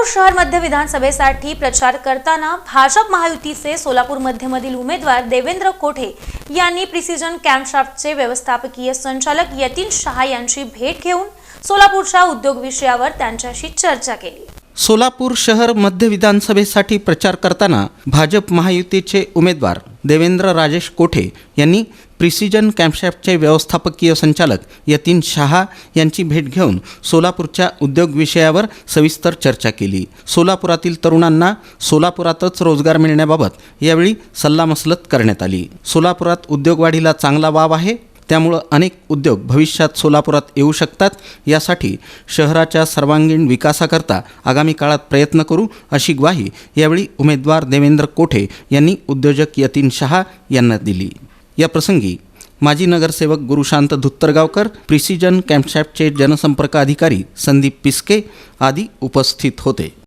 सोलापूर शहर मध्य विधानसभेसाठी प्रचार करताना भाजप महायुतीचे सोलापूर मध्यमधील उमेदवार देवेंद्र कोठे यांनी प्रिसिजन कॅम्पशाफ्टचे व्यवस्थापकीय संचालक यतीन शहा यांची भेट घेऊन सोलापूरच्या उद्योग विषयावर त्यांच्याशी चर्चा केली. सोलापूर शहर मध्य विधानसभेसाठी प्रचार करताना भाजप महायुतीचे उमेदवार देवेंद्र राजेश कोठे यांनी प्रिसिजन कॅम्पशॅपचे व्यवस्थापकीय संचालक यतीन शहा यांची भेट घेऊन सोलापूरच्या उद्योग विषयावर सविस्तर चर्चा केली. सोलापुरातील तरुणांना सोलापुरातच रोजगार मिळण्याबाबत यावेळी सल्लामसलत करण्यात आली. सोलापुरात उद्योगवाढीला चांगला वाव आहे. त्यामुळं अनेक उद्योग भविष्यात सोलापुरात येऊ शकतात. यासाठी शहराच्या सर्वांगीण विकासाकरता आगामी काळात प्रयत्न करू अशी ग्वाही यावेळी उमेदवार देवेंद्र कोठे यांनी उद्योजक यतीन शहा यांना दिली. या प्रसंगी माजी नगरसेवक गुरुशांत धुत्तरगावकर प्रिसिजन कॅम्पशॅपचे जनसंपर्क अधिकारी संदीप पिस्के आदी उपस्थित होते.